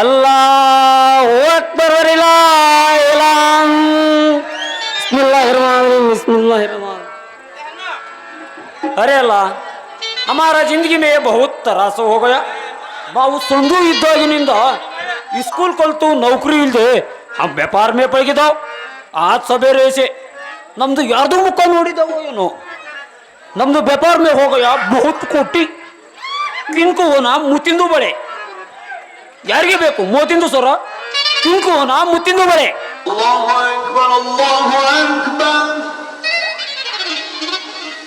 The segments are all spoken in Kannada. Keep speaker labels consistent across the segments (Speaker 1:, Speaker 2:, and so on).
Speaker 1: ಅಲ್ಲಾಹು ಅಕ್ಬರ್ ವರಿಲ್ಲ ಇಲಾಂ बिस्मिल्लाहिर्रहमानिर्रहीम बिस्मिल्लाहिर्रहमान अरे अल्लाह हमारा जिंदगी में बहुत ತ್ರಾಸ हो गया ನಾವು ಸಂದು ಇದ್ದಾಗಿನಿಂದ ಸ್ಕೂಲ್ ಕಲ್ತು ನೌಕರಿ ಇಲ್ಲದೆ ಆ ವ್ಯಾಪಾರ ಮೇ ಪಳಗಿದಾವ್ ಆಜ್ ಸಬೇರೆ ಏಸೆ ನಮ್ದು ಯಾರ್ದು ಮುಖ ನೋಡಿದವೋ ಏನೋ ನಮ್ದು ವ್ಯಾಪಾರ ಮೇ ಹೋಗಯ ಬಹುತ್ ಕೋಟಿ ಕಿಂಕು ನಾ ಮುತ್ತಿಂದು ಬಳೆ ಯಾರಿಗೆ ಬೇಕು? ಮೂವತ್ತಿಂದು ಸೊರ? ತಿಂಕು ನಾ ಮುತ್ತಿಂದು
Speaker 2: ಬರೆ?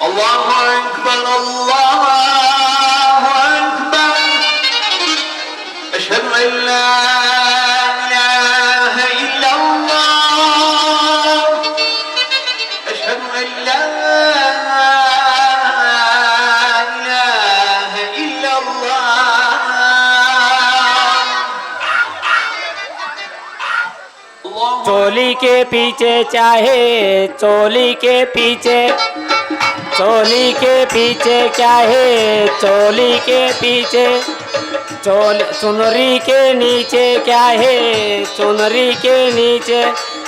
Speaker 2: ಅಲ್ಲಾಹು ಅಕ್ಬರ್ ಅಲ್ಲಾಹು
Speaker 1: चोली के पीछे चाहे, चोली के पीछे, चोली के पीछे क्या है चोली के पीछे, चोल, चुनरी के नीचे क्या है चुनरी के नीचे।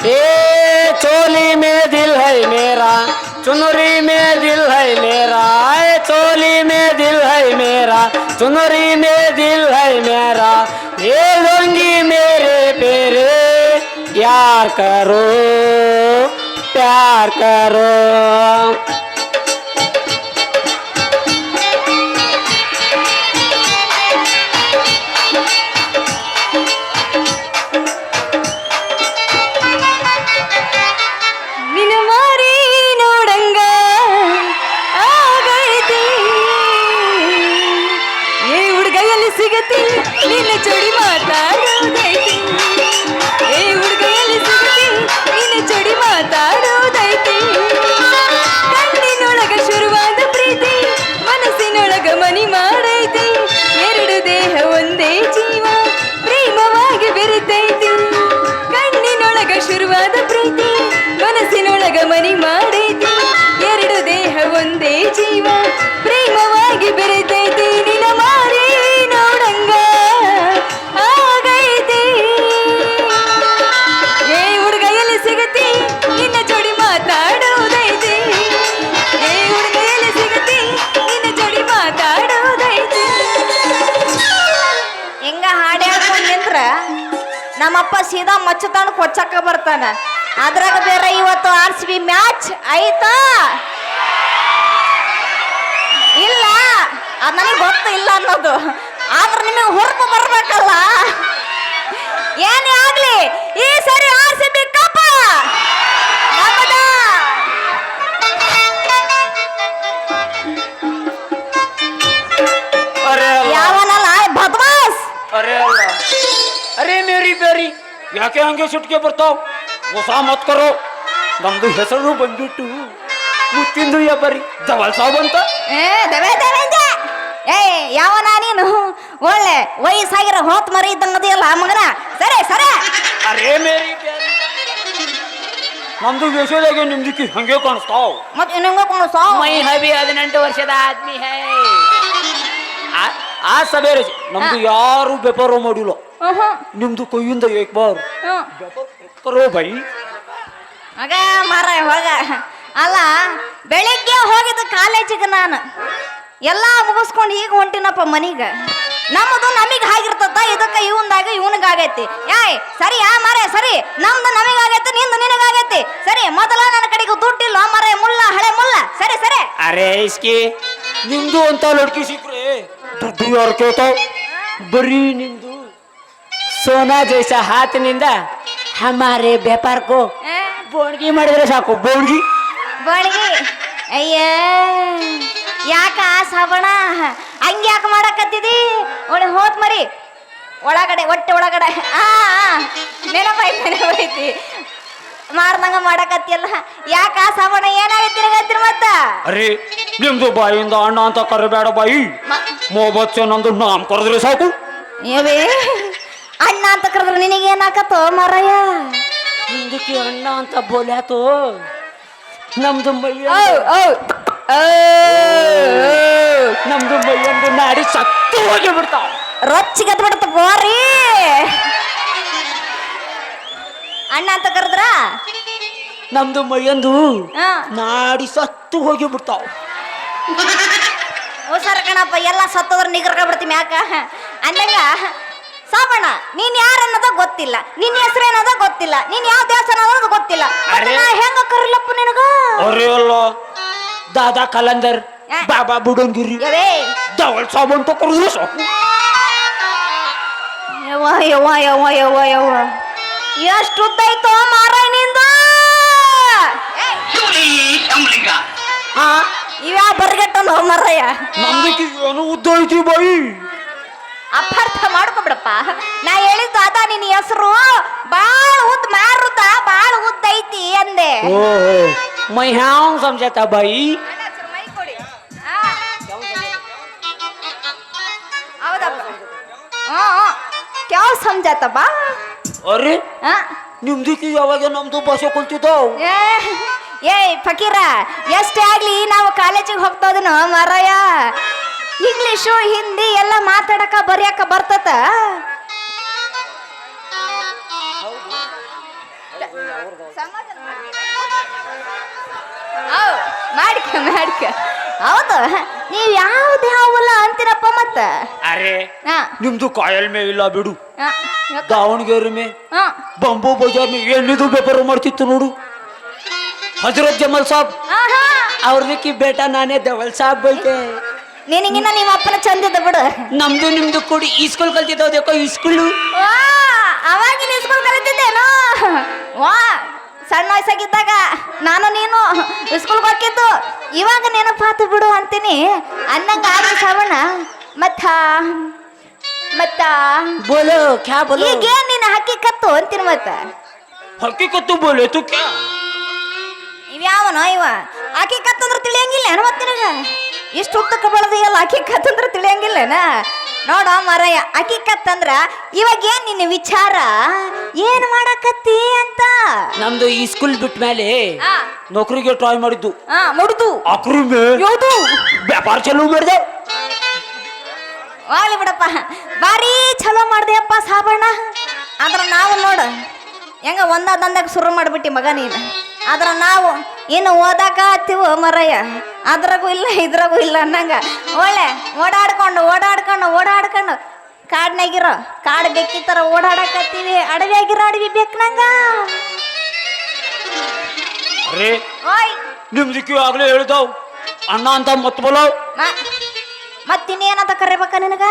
Speaker 1: ए, चोली में दिल है मेरा, चुनरी में दिल है मेरा, ए, चोली में दिल है मेरा, चुनरी में दिल है मेरा ये लूँगी मेरे पेरे। प्यार करो प्यार करो
Speaker 3: ಸೀದಾ ಮಚ್ಚತಾನ ಕೊಚ್ಚಕ್ಕ ಬರ್ತಾನೆ. ಅದ್ರಾಗ ಬೇರೆ ಇವತ್ತು ಆರ್ ಸಿ ಬಿ ಮ್ಯಾಚ್ ಆಯ್ತಾ ಇಲ್ಲ. ಅದು ನನಗೆ ಗೊತ್ತು ಇಲ್ಲ ಅನ್ನೋದು. ಆದ್ರೆ ನಿಮಗೆ ಹುರುಪು ಬರ್ಬೇಕಲ್ಲ? ಏನೇ ಆಗ್ಲಿ ಈ ಸರಿ ಆರ್ ಸಿ ಬಿ ಕಪ್ಪ ಯಾವನಲ್ಲ ಬದ್ಮಾಸ್
Speaker 1: ಅರೇ ಅರೆ ಮೇರಿ ಬೇರಿ. ಯಾಕೆ ಹಂಗೆ ಸುಟ್ಕೆ ಬರ್ತಾವ್? ಹೊಸ ಮತ್ ಕರೋ. ನಮ್ದು ಹೆಸರು ಬಂದ್ಬಿಟ್ಟು ಮುತ್ತಿಂದು ಬರಿ ದವಲ್ ಸಾಬ್ ಅಂತ?
Speaker 3: ಏ ದವೆ ದವೆಂಜ ಏ ಯಾವನ ನೀನು? ಒಳ್ಳೆ ವಯಸ್ಸಾಗಿರ ಹೋತ್ ಮರಿ ಇದ್ದಂಗದಿಯಲ್ಲ ಮಗನ? ಸರಿ ಸರಿ.
Speaker 1: ಅರೇ ಮೇರಿ ಪ್ಯಾರಿ ನಮ್ದು ವಿಷಯದಾಗೆ ನಿಮ್ದಕ್ಕೆ ಹಂಗೆ ಕಾಣಿಸ್ತಾವ್.
Speaker 3: ಮತ್ ಇನ್ನೊಂಗ ಕೊಂಡು
Speaker 1: ಮೈ ಹಬಿ ಹದಿನೆಂಟು ವರ್ಷದ ಆದ್ಮಿ ಹೈ. ಆ- ಆ ಸಬೇರೆ ನಮ್ದು ಯಾರು ವ್ಯಾಪಾರ ಮಾಡಿಲ್ಲ. ನಿಮ್ದು ಕೊಯ್ಯಿಂದ ಏಕ್ ಬಾರ್ ಕರೋ ಬೈ.
Speaker 3: ಮಗ ಮಾರ ಹೋಗ. ಅಲ್ಲ ಬೆಳಿಗ್ಗೆ ಹೋಗಿದ್ದ ಕಾಲೇಜಿಗೆ ನಾನು. ಎಲ್ಲ ಮುಗಿಸ್ಕೊಂಡು ಈಗ ಹೊಂಟಿನಪ್ಪ ಮನೀಗ. ನಮ್ಮದು ನಮಗ್ ಆಗಿರ್ತದ ಇದಕ್ಕೆ ಇವಂದಾಗ ಇವನಿಗಾಗೈತಿ. ಯಾಯ್ ಸರಿ ಯಾ ಮಾರೇ ಸರಿ. ನಮ್ದು ನಮಗಾಗೈತಿ ನಿಂದು ನಿನಗಾಗೈತಿ. ಸರಿ ಮೊದಲ ನನ್ನ ಕಡೆಗೆ ದುಡ್ಡಿಲ್ಲ ಮಾರೇ ಮುಲ್ಲ ಹಳೆ ಮುಲ್ಲ. ಸರಿ ಸರಿ.
Speaker 1: ಅರೆ ಇಸ್ಕಿ. ನಿಮ್ದು ಅಂತ ಲಡ್ಕಿ ಸಿಕ್ರೆ ದುಡ್ಡು ಯಾರು ಕೇಳ್ತಾವ್? ಬರೀ ಸೋನಾ ಜೈಸ ಹಾತಿನಿಂದ ಹಮಾರೆ ವ್ಯಾಪಾರಕ್ಕೂ. ಬೋಣ್ಗಿ ಮಾಡಿದ್ರೆ ಸಾಕು ಬೋಣ್ಗಿ.
Speaker 3: ಬೋಳ್ಗಿ ಅಯ್ಯ ಯಾಕ ಸಾಬಣ? ಹಂಗೆ ಯಾಕೆ ಮಾಡಕತ್ತಿದಿ? ಒಳ್ಳೆ ಹೋತ್ ಮರಿ. ಒಳಗಡೆ ಒಟ್ಟೆ ಒಳಗಡೆ. ಆ ನೆನಪಾಯ್ತಿ ನೆನಪೈತಿ ಮಾಡ್ದಂಗ ಮಾಡಕತ್ತಿಯಲ್ಲ. ಯಾಕ ಸಾಬಣ ಏನಾಗೈತಿ ನಿನಗತ್ತಿರ ಮತ್ತ?
Speaker 1: ಅರೆ ನಿಮ್ದು ಬಾಯಿಂದ ಅಣ್ಣ ಅಂತ ಕರಿಬೇಡ ಬಾಯಿ.
Speaker 3: ಮ-
Speaker 1: ಮೊಬತ್ಸೆ ನಂದು ನಾಮ್ ಕರೆದ್ರೆ ಸಾಕು.
Speaker 3: ಏವೇ? ಅಣ್ಣ ಅಂತ ಕರೆದ್ರೆ ನಿನಗೇನಾಕತ್ತೋ ಮರಯ್ಯ
Speaker 1: ಹಿಂದಕ್ಕೆ ಅಣ್ಣ ಅಂತ ಬೋಲ್ಯಾತು ನಮ್ದು ಮಯ್ಯ
Speaker 3: ಓ ಓ ಓ
Speaker 1: ನಮ್ದು ಮೈಯಂದು ನಾಡಿ ಸತ್ತು ಹೋಗಿ ಬಿಡ್ತಾವ
Speaker 3: ರೊಚ್ಚಿಗತ್ ಬಿಡತ್ತ ಬೋರಿ ಅಣ್ಣ ಅಂತ ಕರೆದ್ರ?
Speaker 1: ನಮ್ದು ಮೈಯಂದು
Speaker 3: ಹಾ.
Speaker 1: ನಾಡಿ ಸತ್ತು ಹೋಗಿ ಬಿಡ್ತಾವ
Speaker 3: ಹುಷಾರ ಕಣಪ್ಪ ಎಲ್ಲ ಸತ್ತೋದ್ರ ನಿಗ್ರಕ ಬಿಡ್ತೀನಿ ಯಾಕ ಅಂದಂಗ ಸಾಬಣ್ಣ ನೀನ್ ಯಾರ ಅನ್ನೋದ ಗೊತ್ತಿಲ್ಲ. ನಿನ್ ಹೆಸರು ಏನದ ಗೊತ್ತಿಲ್ಲ. ನೀನ್ ಯಾವ ದೇವಸ್ಥಾನ ಅನ್ನೋದು ಗೊತ್ತಿಲ್ಲ. ಮತ್ತೆ
Speaker 1: ಅರೆ.
Speaker 3: ನಾ ಹೆಂಗ ಕರಿಲಪ್ಪ ನಿನಗ?
Speaker 1: ಅರೆ ಅಲ್ಲ. ದಾದಾ ಕಲಂದರ್
Speaker 3: ಏ.
Speaker 1: ಬಾಬಾ ಬುಡಂಗಿರಿ.
Speaker 3: ಯವೇ
Speaker 1: ದವಲ್ ಸಾಬ್ ಅಂತ ಕರೆದ್ರೆ ಸಾಕು.
Speaker 3: ಯವ್ವ ಯವ್ವ ಯವ್ವ ಯವ್ವ ಯವ್ವ. ಎಷ್ಟು ಉದ್ದೈತೋ ಮಾರಾಯ ನಿಂದ
Speaker 1: ಹಾ?
Speaker 3: ಇವ್ಯಾ ಬರ್ಗಟ್ಟ ಮಾರಾಯ?
Speaker 1: ನಮ್ದಕ್ಕೆ ಏನು ಉದ್ದೈತಿ ಬಾಯಿ?
Speaker 3: ಅಪಾರ್ಥ ಮಾಡ್ಕೊಬಿಡಪ್ಪ. ನಾ ಹೇಳಿದ್ದು ಅದ ನಿನ್ನ ಹೆಸರು. ಬಾಳ ಉದ್ದ ಮಾರುತ ಬಾಳ ಉದ್ದ ಐತಿ ಅಂದೆ.
Speaker 1: ಓ ಮೈ ಹ್ಯಾಂಗ್ ಸಮಜಾತ ಬಾಯಿ?
Speaker 3: ಹೌದಪ್ಪ. ಹ್ಞೂ ಕ್ಯಾವ್ ಸಮಜಾತ ಬಾ.
Speaker 1: ಅರೆ
Speaker 3: ಆ?
Speaker 1: ನಿಮ್ದಕ್ಕೆ ಯಾವಾಗ ನಮ್ದು ಭಾಷೆ ಕಲ್ತಿದ್ದಾವ್
Speaker 3: ಏ ಏಯ್ ಫಕೀರ ಎಷ್ಟೇ ಆಗ್ಲಿ ನಾವು ಕಾಲೇಜಿಗೆ ಹೋಗ್ತಾ ಇದೀನೋ ಮಾರಾಯ. ಇಂಗ್ಲಿಷು ಹಿಂದಿ ಎಲ್ಲ ಮಾತಾಡಕ ಬರೆಯಕ ಬರ್ತತ? ಹೌದ್, ಮಾಡ್ಕ ಮಾಡ್ಕ. ಹೌದು ನೀವ್ ಯಾವ್ದು ಯಾವಲ್ಲ ಅಂತೀರಪ್ಪ ಮತ್ತ?
Speaker 1: ಅರೆ ನಿಮ್ದು ಕಾಯಲ್ ಮೇ ಇಲ್ಲ ಬಿಡು? ದಾವಣಗೆರೆ ಮೇ
Speaker 3: ಹಾ.
Speaker 1: ಬಂಬು ಬಜಾರ್ ಮೇ ಏನಿದು ವ್ಯಾಪಾರ ಮಾಡ್ತಿತ್ತು ನೋಡು. ಹಜರತ್ ಜಮಲ್ ಸಾಬ್
Speaker 3: ಆಹಾ.
Speaker 1: ಅವ್ರದಕ್ಕೆ ಬೇಟ ನಾನೇ ದವಲ್ ಸಾಬ್ ಬೈತೆ.
Speaker 3: ನಿನಗಿನ್ನ ನಿಮ್ಮ ಅಪ್ಪನ ಚಂದಿದ್ದ ಬಿಡು.
Speaker 1: ನಮ್ದು ನಿಮ್ದು ಕೂಡಿ ಈ ಸ್ಕೂಲ್ ಕಲ್ತಿದ್ದಾವ್ ಈ ಸ್ಕೂಲು
Speaker 3: ವಾ ಅವಾಗಿನ ಸ್ಕೂಲ್ ಕಲಿತಿದ್ದೇನು? ವಾ ಸಣ್ಣ ವಯಸ್ಸಾಗಿದ್ದಾಗ ನಾನು ನೀನು ಸ್ಕೂಲ್ ಹೋಗಿದ್ದು ಇವಾಗ ನೆನಪಾತು ಬಿಡು ಅಂತೀನಿ. ಅನ್ನಂಗ ಆಗ ಶ್ರವಣ. ಮತ್ತ ಮತ್ತ.
Speaker 1: ಬೋಲೋ ಕ್ಯಾ ಬೋಲೋ?
Speaker 3: ಈಗೇನ್ ನೀನು ಹಕ್ಕಿಕತ್ತು ಅಂತೀನಿ ಮತ್ತ?
Speaker 1: ಹಕ್ಕಿಕತ್ತು ಬೋಲು ತು ಕ್ಯಾ?
Speaker 3: ಇವ್ಯಾವನೋ ಇವ? ಕತ್ತು ಅಂದ್ರೆ ತಿಳಿಯಂಗಿಲ್ಲ ಏನು ಮತ್ತೆ ನಿನಗ? ಇಷ್ಟು ಉದ್ದಕ್ಕೆ ಬೆಳೆದಿಯಲ್ಲ ಆಕಿ ಕತ್ತಂದ್ರ ತಿಳಿಯಂಗಿಲ್ಲನ? ನೋಡ ಮರಯ್ಯ ಆಕಿ ಕತ್ತಂದ್ರ ಇವಾಗ ಏನ್ ನಿನ್ನ ವಿಚಾರ? ಏನ್ ಮಾಡಕತ್ತಿ ಅಂತ?
Speaker 1: ನಮ್ದು ಈ ಸ್ಕೂಲ್ ಬಿಟ್ಟ ಮೇಲೆ
Speaker 3: ಆ,
Speaker 1: ನೌಕರಿಗೆ ಟ್ರೈ ಮಾಡಿದ್ದು.
Speaker 3: ಹಾ ಮುಡ್ದು. ಯಾವ್ದು?
Speaker 1: ವ್ಯಾಪಾರ ಚಲೋ ಮಾಡಿದೆ.
Speaker 3: ವಾಲಿ ಬಿಡಪ್ಪ ಬಾರಿ ಚಲೋ ಮಾಡ್ದೆಯಪ್ಪ ಸಾಬಣ್ಣ. ಆದ್ರ ನಾವು ನೋಡು ಹೆಂಗ ಒಂದ ದಂದಾಗ ಶುರು ಮಾಡ್ಬಿಟ್ಟಿ ಮಗ ನೀನು. ಆದ್ರ ನಾವು ಇನ್ನು ಓದಾಕ ಹತ್ತಿವು ಮರಯ್ಯ ಅದ್ರಾಗೂ ಇಲ್ಲ ಇದ್ರಾಗೂ ಇಲ್ಲ ಅನ್ನಂಗೆ. ಒಳ್ಳೆ ಓಡಾಡ್ಕೊಂಡು ಓಡಾಡ್ಕೊಂಡು ಓಡಾಡ್ಕೊಂಡು. ಕಾಡ್ನಾಗಿರೋ ಕಾಡು ಬೆಕ್ಕಿ ಓಡಾಡಕತ್ತೀವಿ. ಅಡವಿ ಆಗಿರೋ ಅಡವಿ ಬೇಕು ನಂಗೆ.
Speaker 1: ಅರೇ
Speaker 3: ಓಯ್.
Speaker 1: ನಿಮ್ ದಿಕ್ಕಿ ಆಗ್ಲೇ ಹೇಳ್ತಾವ್ ಅಣ್ಣ ಅಂತ ಮತ್
Speaker 3: ಬಲವ್. ಮತ್ತಿನ್ನೇನಂತ ಕರಿಬೇಕ ನಿನಗ?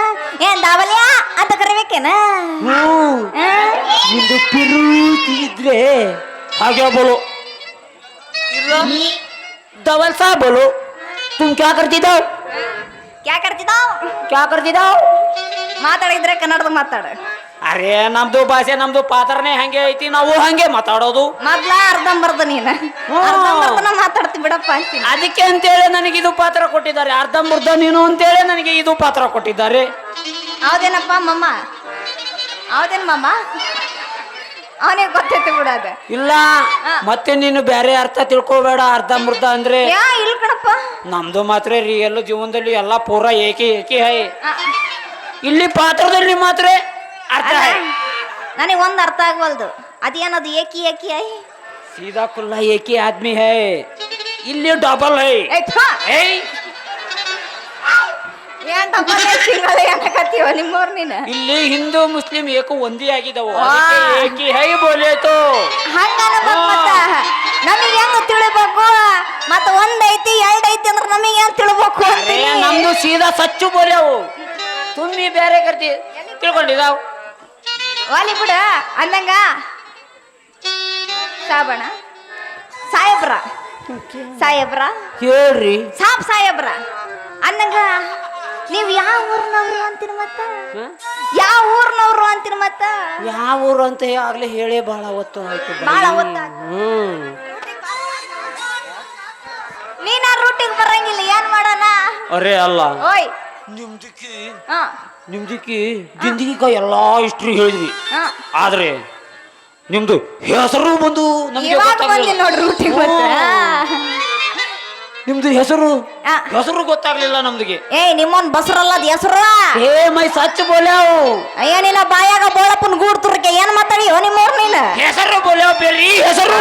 Speaker 3: ಏನ್ ದಾವಲ್ಯ? ಅಂತ ಕರಿಬೇಕೇನ
Speaker 1: ನಿಂದು ತಿರು ಇದ್ರೆ ಹಾಗೆ ಬಲು ಇಲ್ಲ ದವಲ್ಸ ಬಲು तुम क्या करती दो
Speaker 3: ಕ್ಯಾ ಕರ್ತಿದಾವ್
Speaker 1: क्या करती दो
Speaker 3: ಮಾತಾಡಿದ್ರೆ ಕನ್ನಡದ ಮಾತಾಡ
Speaker 1: ಅರೆ ನಮ್ದು ಭಾಷೆ ನಮ್ದು ಪಾತ್ರನೇ ಹಂಗೆ ಐತಿ ನಾವು ಹಂಗೆ ಮಾತಾಡೋದು
Speaker 3: ಮೊದ್ಲ ಅರ್ಧಂಬರ್ಧ ನೀನ
Speaker 1: ಹ್ಞೂ.
Speaker 3: ಅರ್ಧಂಬರ್ಧನ ಮಾತಾಡ್ತಿ ಬಿಡಪ್ಪ ಅಂತೀನಿ
Speaker 1: ಅದಕ್ಕೆ ಅಂತೇಳಿ ನನಗೆ ಇದು ಪಾತ್ರ ಕೊಟ್ಟಿದ್ದಾರೆ ಅರ್ಧಂಬರ್ಧ ನೀನು ಅಂತೇಳಿ ನನಗೆ ಇದು ಪಾತ್ರ ಕೊಟ್ಟಿದ್ದಾರೆ
Speaker 3: ಹೌದೇನಪ್ಪ ಮಮ್ಮ ಹೌದೇನ್ ಮಮ್ಮ ಅವನಿಗೆ ಗೊತ್ತೈತಿ ಬಿಡ
Speaker 1: ಅದ.
Speaker 3: ಇಲ್ಲ
Speaker 1: ಮತ್ತೆ ನೀನು ಬೇರೆ ಅರ್ಥ ತಿಳ್ಕೊಬೇಡ ಅರ್ಧ ಮೃತ ಅಂದ್ರೆ?
Speaker 3: ಯಾ ಇಲ್ಲ ಕಣಪ್ಪ.
Speaker 1: ನಮ್ದು ಮಾತ್ರ ರಿಯಲ್ ಜೀವನದಲ್ಲಿ ಎಲ್ಲ ಪೂರ ಏಕಿ ಏಕಿ ಹೈ. ಇಲ್ಲಿ ಪಾತ್ರದಲ್ಲಿ ಮಾತ್ರ ಅರ್ಥ ಹೈ.
Speaker 3: ನನಗೆ ಒಂದು ಅರ್ಥ ಆಗವಲ್ದು. ಅದೇನದು ಏಕಿ ಏಕಿ
Speaker 1: ಹೈ? ಸೀದಾ ಕುಲ್ಲ ಏಕಿ ಆದ್ಮಿ ಹೈ. ಇಲ್ಲಿ ಡಬಲ್ ಹೈ. ಹೈ
Speaker 3: ಏನ್ ಡಬ್ಬಲ್ ಸಿಂಗಲ್ ಏನಕತ್ತೀವ ನಿಮ್ಮವ್ರು ನೀನು?
Speaker 1: ಇಲ್ಲಿ ಹಿಂದೂ ಮುಸ್ಲಿಂ ಏಕ ಒಂದೇ ಆಗಿದವು.
Speaker 3: ವಾ.
Speaker 1: ಅದಕ್ಕೆ ಏಕಿ ಹೈ ಬೋಲೇತು.
Speaker 3: ಹಂಗ ನಮಗೆ ಏನು ತಿಳಿಬೇಕು? ಮತ್ತ ಒಂದೈತಿ ಐತಿ ಎರಡ್ ಐತಿ ಅಂದ್ರೆ ನಮಗೆ ಏನು ತಿಳ್ಬೇಕು
Speaker 1: ಅರೇ ನಮ್ದು ಸೀದಾ ಸಚ್ಚು ಬೋಲೇವು ತುಂಬಿ ಬೇರೆ ಕರ್ತಿ ತಿಳ್ಕೊಂಡಿದಾವ್
Speaker 3: ವಾಲಿ ಬಿಡ ಅಂದಂಗ. ಸಾಬಣ ಸಾಹೇಬ್ರ. ಸಾಹೇಬ್ರ.
Speaker 1: ಹೇಳ್ರಿ.
Speaker 3: ಸಾಬ್ ಸಾಹೇಬ್ರ. ಅಂದಂಗ. ನೀವ್ ಯಾವ ಊರ್ನವ್ರು ಅಂತೀರಿ ಮತ್ತ? ಯಾವ ಊರ್ನವ್ರು ಅಂತೀರಿ ಮತ್ತ?
Speaker 1: ಯಾವ ಊರು ಅಂತ ಆಗ್ಲೇ ಹೇಳಿ ಬಹಳ ಹೊತ್ತು ಆಯ್ತು ಬಹಳ
Speaker 3: ಬಾಳ ಹೊತ್ತಾಯ್ತು.
Speaker 1: ಹ್ಮ್.
Speaker 3: ನೀನ ರೂಟಿಗೆ ಬರಂಗಿಲ್ಲ ಏನ್ ಮಾಡೋಣ?
Speaker 1: ಅರೇ ಅಲ್ಲ.
Speaker 3: ಓಯ್.
Speaker 1: ನಿಮ್ದಕ್ಕೆ
Speaker 3: ಹಾ.
Speaker 1: ನಿಮ್ದಕ್ಕೆ ಜಿಂದಗಿಗ ಎಲ್ಲಾ ಹಿಸ್ಟ್ರಿ ಹೇಳಿದ್ವಿ.
Speaker 3: ಹಾ.
Speaker 1: ಆದ್ರೆ ನಿಮ್ದು ಹೆಸರು ಬಂದು ನಮ್ಗೆ
Speaker 3: ಇವಾಗ
Speaker 1: ಗೊತ್ತಾಗ್ಲಿಲ್ಲ.
Speaker 3: ಬಂದಿ ನೋಡ್ರಿ ರೂಟಿಗೆ ಮತ್ತ.
Speaker 1: ನಿಮ್ದು ಹೆಸರು?
Speaker 3: ಆ.
Speaker 1: ಹೆಸರು ಗೊತ್ತಾಗ್ಲಿಲ್ಲ ನಮ್ದಿಗೆ.
Speaker 3: ಏ ನಿಮ್ಮನ್ ಬಸರಲ್ಲ ಅದ್ ಹೆಸರು?
Speaker 1: ಏ ಮೈ ಸಚ್ಚ ಬೋಲ್ಯಾವ್.
Speaker 3: ಅಯ್ಯ ನಿನ್ನ ಬಾಯಾಗ ಬೋಳಪ್ಪನ್ ಗೂಡ್ ತುರ್ಕೆ. ಏನ್ ಮಾತಾಡಿ ನಿಮ್ಮವ್ರ ನೀನು?
Speaker 1: ಹೆಸರು ಬೋಲ್ಯಾವ್ ಬೇರಿ ಹೆಸರು.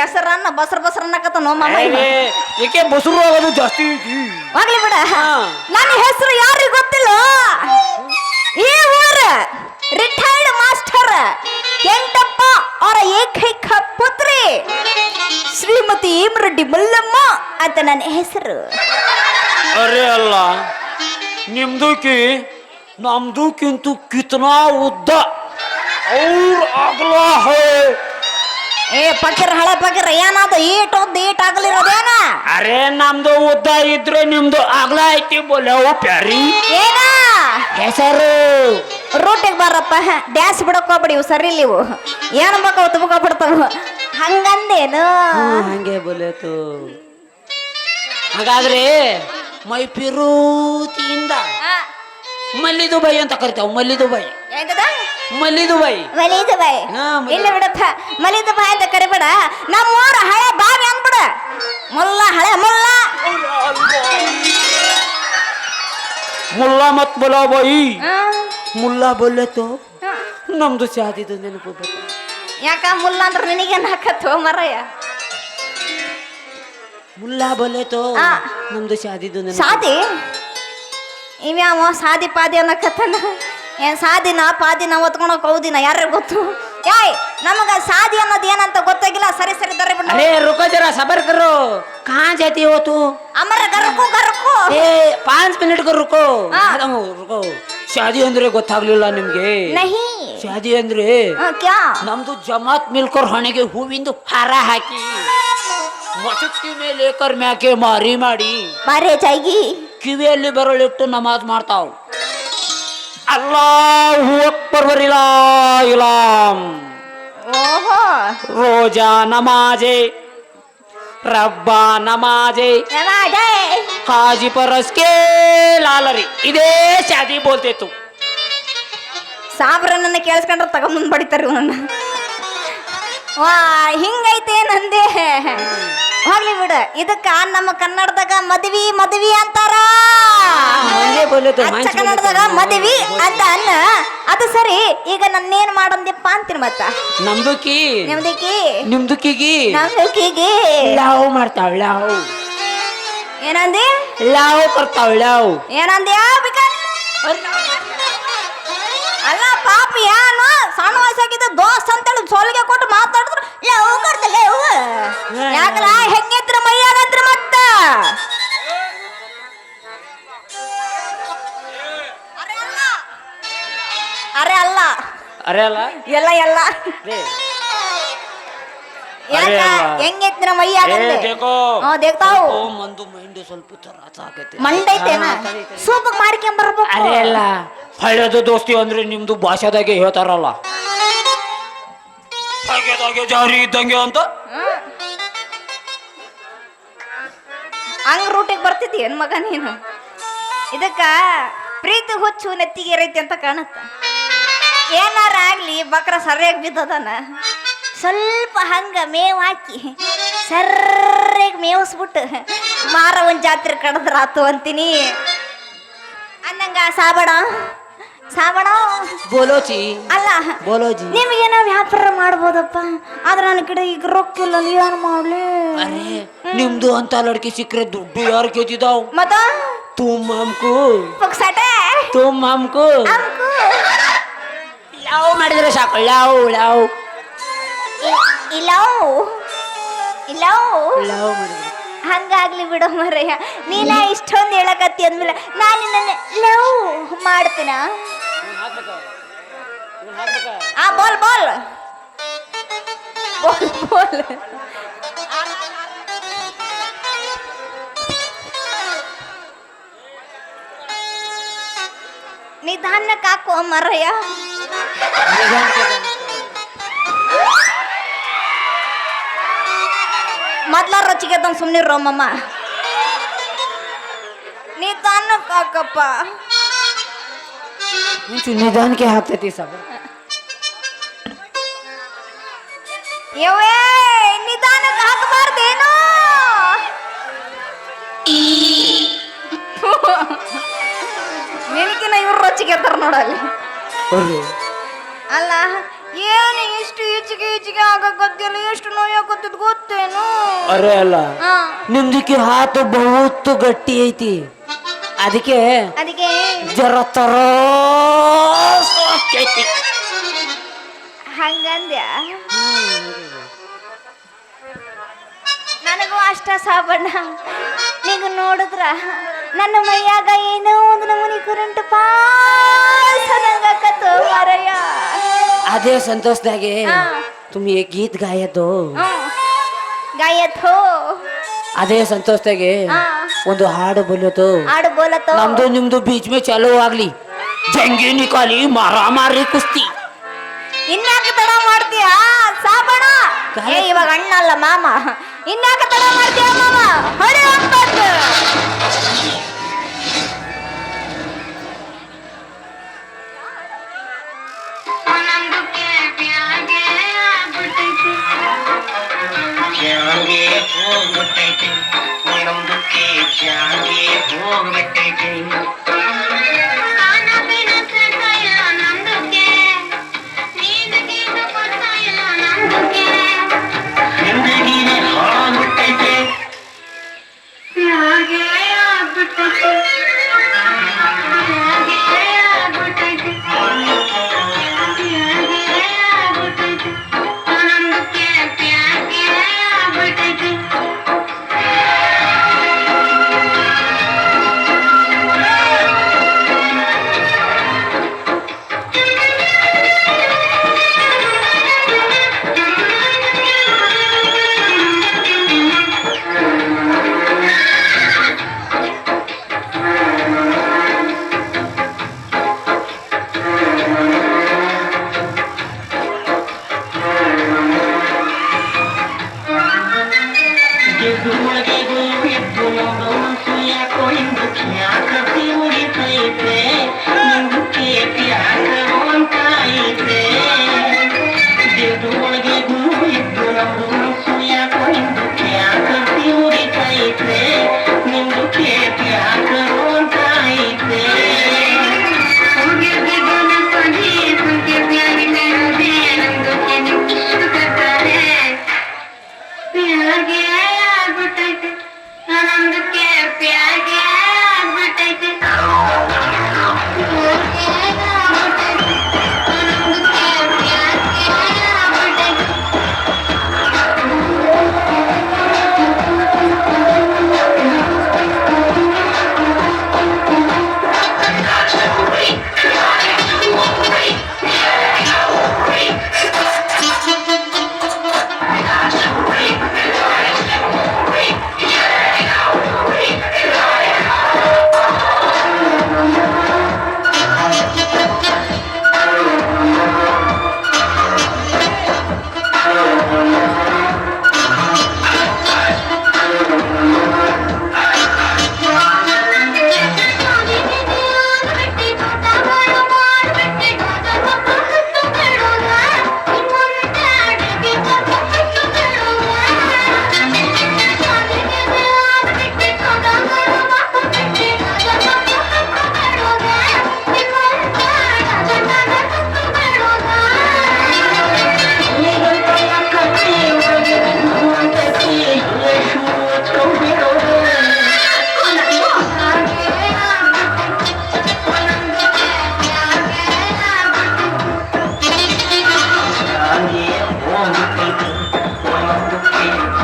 Speaker 3: ಹೆಸರನ್ನ ಬಸರ್ ಬಸರನ್ನ ಅನ್ನಕತ್ತ ನೋ ಮಾಮ ಇವ.
Speaker 1: ಏ, ಏಕೆ ಬಸರು ಆಗೋದು ಜಾಸ್ತಿ ಐತಿ?
Speaker 3: ಹೋಗ್ಲಿ ಬಿಡ.
Speaker 1: ಹಾ.
Speaker 3: ನನ್ನ ಹೆಸರು ಯಾರಿಗೂ ಗೊತ್ತಿಲ್ಲ? ಈ ಊರ ರಿಟೈರ್ಡ್ ಮಾಸ್ಟರ್ ಕೆಂಟಪ್ಪ ಅವರ ಏಕೈಕ ಪುತ್ರಿ. ಶ್ರೀಮತಿ ಹೇಮರೆಡ್ಡಿ ಮಲ್ಲಮ್ಮ ಅಂತ ನನ್ನ ಹೆಸರು.
Speaker 1: ಅರೆ ಅಲ್ಲ ನಿಮ್ದುಕಿ ನಮ್ದುಕ್ಕಿಂತ ಕಿತನಾ ಉದ್ದ. ಅವ್ರ ಅಗಲ ಹೇ.
Speaker 3: ಏ ಪಕ್ಕರ ಹಳೆ ಪಕ್ಕರ ಏನಾದ ಏಟ್ ಒದ್ದು ಏಟ್ ಆಗಲಿರೋದೇನ?
Speaker 1: ಅರೆ ನಮ್ದು ಉದ್ದ ಇದ್ರೆ ನಿಮ್ದು ಅಗಲ ಐತಿ ಬೋಲೋ ಪ್ಯಾರಿ.
Speaker 3: ಏನ?
Speaker 1: ಹೆಸರು?
Speaker 3: ರೂಟಿಗೆ ಬಾರಪ್ಪ ಡ್ಯಾನ್ಸ್ ಬಿಡಕ್ ಹೋಗ್ಬಿಡಿ ಇವು ಸರಿ ಇಲ್ಲಿ ಇವು ಏನ್ ತುಮಕ ತುಮಕೊಬಿಡ್ತಾವ ಹಂಗಂದೇನು?
Speaker 1: ಹಂಗೆ ಬೋಲತು. ಹಾಗಾದ್ರೆ ಮೈ ಪಿರೂತಿಯಿಂದ
Speaker 3: ಮಲ್ಲಿದು
Speaker 1: ಬೈ ದುಬೈ ಅಂತ ಕರಿತಾವ ಮಲ್ಲಿದು ಬೈ
Speaker 3: ಮಲ್ಲಿದು
Speaker 1: ಮಲ್ಲಿ ದುಬೈ
Speaker 3: ಮಲಿದು
Speaker 1: ಮಲಿ-
Speaker 3: ಇಲ್ಲ ಬಿಡಪ್ಪ ಮಲಿದು ಬಾಯ್ ಅಂತ ಕರಿಬೇಡ. ನಮ್ಮ ಊರ ಹಳೆ ಬಾವಿ ಅಂದ್ಬಿಡ. ಮುಲ್ಲ ಹಳೆ ಮುಲ್ಲ.
Speaker 1: ಮುಲ್ಲ ಮತ್ ಬಲಾ ಬೈ ಮುಲ್ಲ
Speaker 3: ಆ.
Speaker 1: ನಮ್ದು ಶಾದಿದು ನೆನಪು ಬೇಕು
Speaker 3: ಯಾಕ ಮುಲ್ಲ ಅಂದ್ರೆ ನಿನಗೇನು ಹಾಕತ್ತೋ ಮರಯ್ಯ
Speaker 1: ಮುಲ್ಲಾ ಬೋಲೆ
Speaker 3: ತೋ
Speaker 1: ನಮ್ದು ಶಾದಿದು ನೆನಪು.
Speaker 3: ಶಾದಿ? ಇವ್ಯಾವ ಸಾದಿ ಪಾದಿ ಅನ್ನಕತ್ತನ? ಏನ್ ಸಾದಿನ ಪಾದಿನ ಒತ್ಕೊಳಕ್ ಹೌದಿನ ಯಾರ ಗೊತ್ತು? ಏ ನಮಗ ಸಾದಿ ಅನ್ನೋದು ಏನಂತ ಗೊತ್ತಾಗಿಲ್ಲ. ಸರಿ ಸರಿ ದರ
Speaker 1: ಅರೆ ರುಕೋ ಜರಾ ಸಬರ್ ಕರೋ. ಕಾನ್ ಜಾತಿ ಹೋ ತೂ
Speaker 3: ಅಮರ ಗರಕು ಗರಕು.
Speaker 1: ಏ ಪಾಂಚ್ ಮಿನಿಟ್ ಕೋ ರುಕೋ.
Speaker 3: ಆ.
Speaker 1: ಶಾದಿ ಅಂದ್ರೆ ಗೊತ್ತಾಗ್ಲಿಲ್ಲ ನಿಮ್ಗೆ.
Speaker 3: ನಹಿ
Speaker 1: शादी अंद्रे।
Speaker 3: हाँ, क्या?
Speaker 1: नमदू जमात मिलकर हने के हूविंद हारा हाकि। मसक्की में लेकर मैं के
Speaker 3: मारी माड़ी।
Speaker 1: मारे जाएगी। किवेली बरल इट्टो नमाज़ मारता हूँ
Speaker 3: अल्लाह हु अकबर व इलाम।
Speaker 1: रोजा नमाजे रब्बा नमाजे।
Speaker 3: नमाजे।
Speaker 1: हाजी परस के लालरी। इदे शादी बोलते तू। ತು
Speaker 3: ಸಾಬ್ರ ನನ್ನ ಕೇಳಿಸ್ಕೊಂಡ್ರೆ ತಗೊಂಬಂದು ಬಡಿತಾರ ಇವನನ್ನ ವಾ ಹಿಂಗೈತೆ ನಂದೇ. ಹೋಗ್ಲಿ ಬಿಡು. ಇದಕ್ಕ ನಮ್ಮ ಕನ್ನಡದಾಗ ಮದ್ವಿ ಮದ್ವಿ ಅಂತಾರ. ಅಚ್ಚ ಕನ್ನಡದಾಗ. ಮದ್ವಿ ಅಂತ ಅನ್ನ. ಅದು ಸರಿ ಈಗ ನನ್ನೇನ್ ಮಾಡಂದಿಪ್ಪ ಅಂತೀನಿ ಮತ್ತ.
Speaker 1: ನಮ್ದುಕಿ
Speaker 3: ನಿಮ್ದಿಕ್ಕಿ
Speaker 1: ನಿಮ್ದುಕಿಗಿ
Speaker 3: ನಮ್ದುಕಿಗಿ
Speaker 1: ಲಾವ್ ಮಾಡ್ತಾವ್ ಲಾವ್.
Speaker 3: ಏನಂದಿ?
Speaker 1: ಲಾವ್ ಕೊಡ್ತಾವ್ ಲಾವ್.
Speaker 3: ಏನಂದ್ಯಾ ಬಿಕಾರಿ ಅಲ್ಲ ಪಾಪಿ ಏನು ಸಣ್ಣ ವಯಸ್ಸಾಗಿದ್ದ ದೋಸ್ತ್ ಅಂತೇಳಿ ಸೋಲಿಗೆ ಕೊಟ್ಟು ಮಾತಾಡಿದ್ರು. ಲವ್ ಕೊಡ್ತಲ್ಲ ಯಾಕಲ ಹೆಂಗಿದ್ರ ಮೈಯಾಗಂದ್ರ ಮತ್ತ? ಅರೆ ಅಲ್ಲ. ಅರೆ ಅಲ್ಲ. ಎಲ್ಲ ಎಲ್ಲ. ಯಾಕ?
Speaker 1: ಅರೆ ಅಲ್ಲ.
Speaker 3: ಹೆಂಗಿದ್ರ
Speaker 1: ಏ,
Speaker 3: ಮೈಯಾಗಂದ್ರೆ
Speaker 1: ದೇಖೋ
Speaker 3: ಹಾ ದೇಖ್ತಾವು
Speaker 1: ಓ ಮಂದು ಮೈಂಡ್ ಸ್ವಲ್ಪ ತ್ರಾಸ ಆಗೈತೆ
Speaker 3: ಮಂಡೈತೇನ
Speaker 1: ಅರೆ ಹಳೆದು ದೋಸ್ತಿ ಅಂದ್ರೆ ನಿಮ್ದು ಭಾಷಾದಾಗೆ ಹೇಳ್ತಾರಲ್ಲ. ಹಾಗೆದಾಗೆ ಜಾರಿ ಇದ್ದಂಗೆ ಅಂತ.
Speaker 3: ಹಂಗ ರೂಟಿಗೆ ಬರ್ತಿದ್ದಿ ಏನ್ ಮಗ ನೀನು? ಇದಕ್ಕ ಪ್ರೀತಿ ಹುಚ್ಚು ನೆತ್ತಿಗೆ ಇರೈತಿ ಅಂತ ಕಾಣುತ್ತ. ಏನಾರ ಆಗ್ಲಿ ಬಕ್ರ ಸರಿಯಾಗಿ ಬಿದ್ದದನ. ಸ್ವಲ್ಪ ಹಂಗ ಮೇವ್ ಹಾಕಿ ಸರ್ರಿಗೆ ಮೇವಿಸ್ಬಿಟ್ಟು ಮಾರ ಒಂದ್ ಜಾತ್ರೆ ಕಡದ್ರ ಆತು ಅಂತೀನಿ. ಅನ್ನಂಗ ಸಾಬಣ ಸಾಬಣ?
Speaker 1: ಬೋಲೋಚಿ
Speaker 3: ಅಲ್ಲ
Speaker 1: ಬೋಲೋಜಿ.
Speaker 3: ನಿಮಗೇನೋ ವ್ಯಾಪಾರ ಮಾಡ್ಬೋದಪ್ಪ. ಆದ್ರೆ ನನ್ನ ಕಡೆ ಈಗ ರೊಕ್ಕ ಇಲ್ಲ ಏನು ಮಾಡ್ಲಿ?
Speaker 1: ಅರೆ ನಿಮ್ದು ಅಂತ ಲಡ್ಕಿ ಸಿಕ್ಕ್ರೆ ದುಡ್ಡು ಯಾರು ಕೇತಿದಾವ್
Speaker 3: ಮತ್ತ?
Speaker 1: ತುಮ್ ಹಮ್ಕು.
Speaker 3: ಪುಕ್ಸಟೆ?
Speaker 1: ತುಮ್ ಹಮ್ಕು. ಲಾವ್ ಮಾಡಿದ್ರೆ ಸಾಕು ಲಾವ್ ಲಾವ್.
Speaker 3: ಇಲ್ಲವು ಇಲ್ಲವು
Speaker 1: ಲಾವ್
Speaker 3: ಹಂಗಾಗ್ಲಿ ಬಿಡು ಮರಯ್ಯ. ನೀನ ಇಷ್ಟೊಂದು ಹೇಳಕತ್ತಿ ಅಂದ್ಮೇಲೆ ನಾನು ನನ್ನ ಲವ್ ಮಾಡ್ತೀನ? ಆ ಬೋಲ್ ಬೋಲ್. ಬೋಲ್ ಬೋಲ್. ನಿಧಾನಕ್ಕೆ ಹಾಕುವ ಮರಯ್ಯ. ಮೊದ್ಲ ರೊಚ್ಚಿಗೆ ತಂದು ಸುಮ್ಮನೆ ಮಮ್ಮ ನೀ ತಾನು
Speaker 1: ಕಾಕಪ್ಪ ನಿಧಾನಕ್ಕೆ ಹಾಕ್ತೈತಿ ಸಬ
Speaker 3: ಯವ್ವೇ ನಿಧಾನಕ್ಕೆ ಹಾಕಬಾರ್ದೇನು ನಿನಕಿನ ಇವ್ರು ರೊಚ್ಚಿಗೆ ಎತ್ತಾರ ನೋಡಲ್ಲಿ ಅಲ್ಲ. ಎಷ್ಟು ಈಚಿಗೆ ಈಚಿಗೆ ಆಗಕತ್ತಿಲ್ಲ ಎಷ್ಟು ನೋಯಾಕತ್ತಿದ್ ಗೊತ್ತೇನು?
Speaker 1: ಅರೆ ಅಲ್ಲ
Speaker 3: ಹಾ.
Speaker 1: ನಿಮ್ದಕ್ಕೆ ಹಾತು ಬಹುತ್ ಗಟ್ಟಿ ಐತಿ. ಅದಕ್ಕೆ
Speaker 3: ಅದಕ್ಕೆ?
Speaker 1: ಜರ ತರ
Speaker 3: ಹಂಗಂದ್ಯ? ನನಗೂ ಅಷ್ಟ ಸಾಬಣ್ಣ. ನೀವು ನೋಡಿದ್ರ ನನ್ನ ಮೈಯಾಗ ಏನೋ ಒಂದು ನಮೂನಿ ಕರೆಂಟ್ ಪಾಸದಂಗಕತ್ತು ಮರಯ್ಯ.
Speaker 1: ಅದೇ ಸಂತೋಷದಾಗೆ
Speaker 3: ಹಾ.
Speaker 1: ತುಮ್ ಏ ಗೀತ್ ಗಾಯದ್ದು.
Speaker 3: ಹ್ಮ್. ಗಾಯಥೋ
Speaker 1: ಅದೇ ಸಂತೋಷದಾಗೆ
Speaker 3: ಹಾ.
Speaker 1: ಒಂದು ಹಾಡು ಬೋಲತು
Speaker 3: ಹಾಡು ಬೋಲತು
Speaker 1: ನಮ್ದು ನಿಮ್ದು ಬೀಚ್ ಮೇ ಚಾಲೂ ಆಗ್ಲಿ. ಜಂಗಿ ನಿಕಾಲಿ ಮಾರಾಮಾರಿ ಕುಸ್ತಿ.
Speaker 3: ಇನ್ಯಾಕೆ ತಡ ಮಾಡ್ತೀಯ? ಸಾಬಣ? ಏ ಇವಾಗ ಅಣ್ಣ ಅಲ್ಲ ಮಾಮ. ಇನ್ಯಾಕೆ ತಡ ಮಾಡ್ತೀಯ ಮಾಮ? ಹೊಡಿ ಒಂಬತ್ತು
Speaker 2: ಜಾಗೆ ಹೋಗ್ಬಿಟ್ಟೈತೆ ನಮ್ದಕ್ಕೆ ಜಾಗೆ ಹೋಗ್ಬಿಟ್ಟೈತೆ ಜಿಂದಗಿನೇ ಹಾಗ್ಬಿಟ್ಟೈತೆ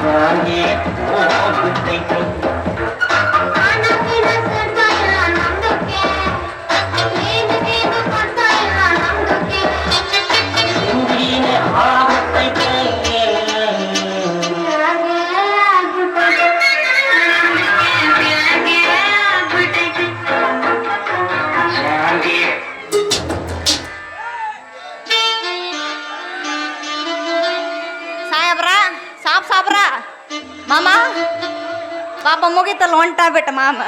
Speaker 3: வாங்கே கோபத்தை கொண்டு ಮಾಡ್ಬಿಟ್ಟ ಮಾಮ.